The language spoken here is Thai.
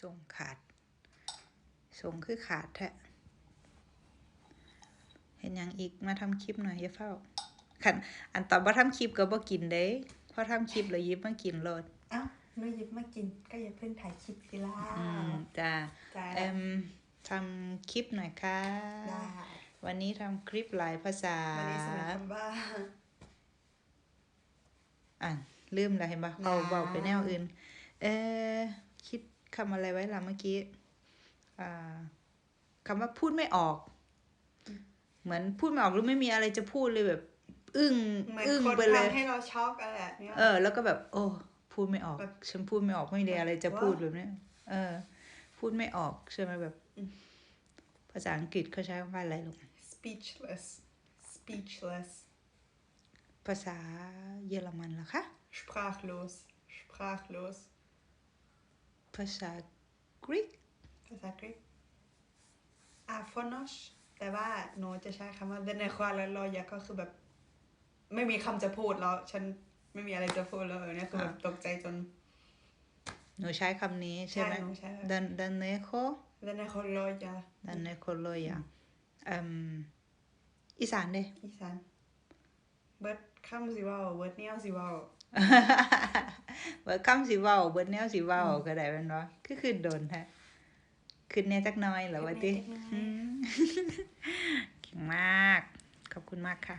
ส่งขาดส่งคือขาดแท้เห็นหยังอีกมาทำคลิปหน่อยอย่าเฝ้าขันอันตอบว่าทำคลิปก็บ่กินเด้พอทำคลิปแล้วหยิบมากินโลดเอ้าหนูหยิบมากิน ก็อย่าเพิ่งถ่ายคลิปสิล่ะอืมจ้าจ้าเอ็มทำคลิปหน่อยค่ะได้วันนี้ทำคลิปหลายภาษาวันนี้สำหรับคำว่าอะลืมแล้วเห็นปะเขานะเบาไปแนวอื่น เออคิด คำอะไรไว้ล่ะเมื่อกี้อ่าคำว่าพูดไม่ออก เหมือนพูดไม่ออกหรือไม่มีอะไรจะพูดเลยแบบ อึ้งเหมือนอึ้งคนไปเลยทำให้เราช็อกอะไรแบบเนี้ยเออ แล้วก็แบบ โอ้พูดไม่ออกแบบฉันพูดไม่ออกไม่ได้อะไรจะว่าพูดแบบเนี้ยเออ พูดไม่ออกใช่ไหมแบบ ภาษาอังกฤษเขาใช้คำว่าอะไรลูก speechless speechless ภาษาเยอรมันล่ะคะ sprachlos sprachlos ภาษากรีกภาษากรีก aphonos แต่ว่าหนูจะใช้คำว่า the n e q u a l a l o y a ก็คือแบบ ไม่มีคำจะพูดแล้ว ฉันไม่มีอะไรจะพูดแล้วเนี่ยคือแบบตกใจจน หนูใช้คำนี้ใช่ไหมใช่หนูใช้ดันดันเนโค the n e q u a l o y a ดันเนโคโลยอะอืมอีสานเด้อีสานเบิร์ดคำสิเว่าเบิร์ดแนวสิเว่า ว่าคำสิเว้าเบิดแนวสิเว้าก็ได้แม่นบ่คือคือโดนแท้ขึ้นแน่จักน้อยเหรอว่าติเก่งมาก ขอบคุณมากค่ะ